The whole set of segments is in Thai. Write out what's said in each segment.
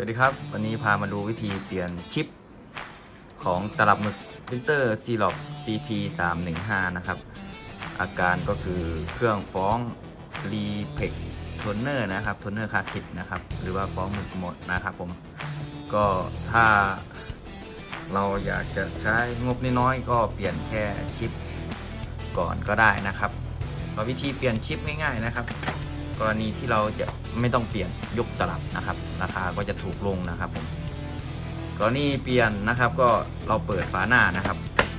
วัสดีครับ วันนี้พามาดูวิธีเปลี่ยนชิป ของตลับหมึกพิมพ์เตอร์ c l o g CP 3 1 5นะครับ อาการก็คือเครื่องฟ้อง r e p e x Toner นะครับ Toner Classic นะครับ หรือว่าฟ้องหมึกหมดนะครับผม ก็ถ้าเราอยากจะใช้งบน้อยๆก็เปลี่ยนแค่ชิปก่อนก็ได้นะครับวิธีเปลี่ยนชิปง่ายๆนะครับ กรณีที่เราจะไม่ต้องเปลี่ยนยกตลับนะครับ ราคาก็จะถูกลงนะครับผมกรณีเปลี่ยนนะครับก็เราเปิดฝาหน้านะครับ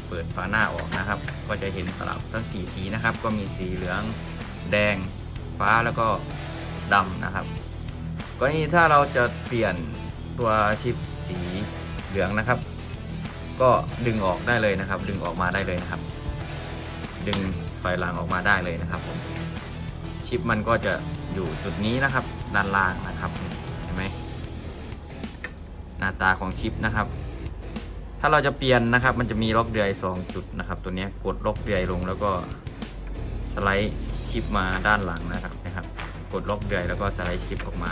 เปิดฝาหน้าออกนะครับ ก็จะเห็นตลับทั้งสีสีนะครับ ก็มีสีเหลืองแดงฟ้าแล้วก็ดำนะครับกรณีถ้าเราจะเปลี่ยนตัวชิปสีเหลืองนะครับ ก็ดึงออกได้เลยนะครับ ดึงออกมาได้เลยนะครับ ดึงไฟหลังออกมาได้เลยนะครับผม ชิปมันก็จะอยู่จุดนี้นะครับ ด้านล่างนะครับเห็นไหมหน้าตาของชิปนะครับ ถ้าเราจะเปลี่ยนนะครับ มันจะมีล็อกเดือยสองจุดนะครับ ตัวนี้กดล็อกเดือยลงแล้วก็สไลด์ชิปมาด้านหลังนะครับนะครับ กดล็อกเดือยแล้วก็สไลด์ชิปออกมา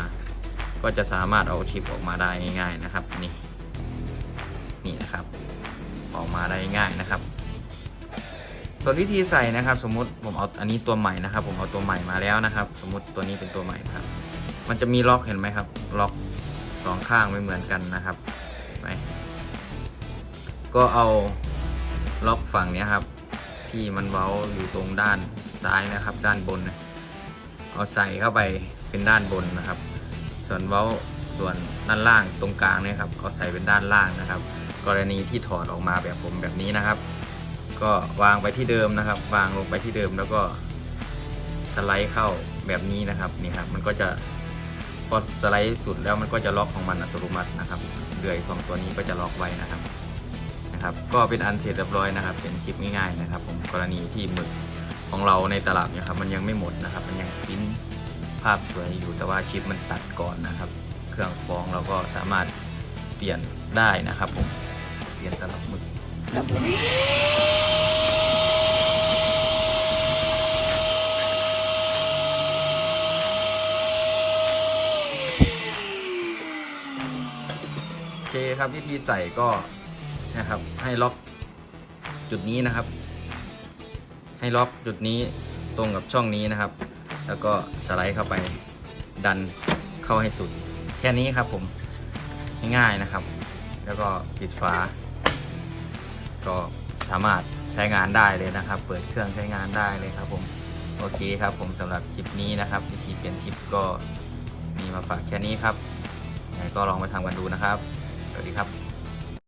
ก็จะสามารถเอาชิปออกมาได้ง่าย ๆนะครับ นี่นี่นะครับ ออกมาได้ง่ายนะครับ ส่วนวิธีใส่นะครับ สมมุติผมเอาอันนี้ตัวใหม่นะครับ ผมเอาตัวใหม่มาแล้วนะครับ สมมุติตัวนี้เป็นตัวใหม่นะครับ มันจะมีล็อกเห็นไหมครับ ล็อกสองข้างไม่เหมือนกันนะครับไหมก็เอาล็อกฝั่งนี้ครับ ที่มันเว้าอยู่ตรงด้านซ้ายนะครับ ด้านบน เอาใส่เข้าไปเป็นด้านบนนะครับ ส่วนเว้าส่วนด้านล่างตรงกลางเนี่ยครับเอาใส่เป็นด้านล่างนะครับ กรณีที่ถอดออกมาแบบผมแบบนี้นะครับ ก็วางไปที่เดิมนะครับ วางลงไปที่เดิมแล้วก็สไลด์เข้าแบบนี้นะครับนี่ครับมันก็จะพอสไลด์สุดแล้วมันก็จะล็อกของมันอัตโนมัตินะครับเดือยสองตัวนี้ก็จะล็อกไว้นะครับนะครับ ก็เป็นอันเสร็จเรียบร้อยนะครับ เป็นชิปง่ายๆนะครับ ผมกรณีที่หมึกของเราในตลับเนี่ยครับ มันยังไม่หมดนะครับ มันยังพิมพ์ภาพสวยอยู่แต่ว่าชิปมันตัดก่อนนะครับ เครื่องฟองเราก็สามารถเปลี่ยนได้นะครับ ผมเปลี่ยนตลับหมึกโอเคครับวิธีใส่ก็นะครับ ให้ล็อกจุดนี้นะครับ ให้ล็อกจุดนี้ตรงกับช่องนี้นะครับ แล้วก็สไลด์เข้าไปดันเข้าให้สุด แค่นี้ครับผมง่ายๆนะครับ แล้วก็ปิดฝา ก็สามารถใช้งานได้เลยนะครับ เปิดเครื่องใช้งานได้เลยครับผมโอเคครับผมสำหรับคลิปนี้นะครับวิธีเปลี่ยนชิปก็มีมาฝากแค่นี้ครับยังไงก็ลองไปทำกันดูนะครับ สวัสดีครับ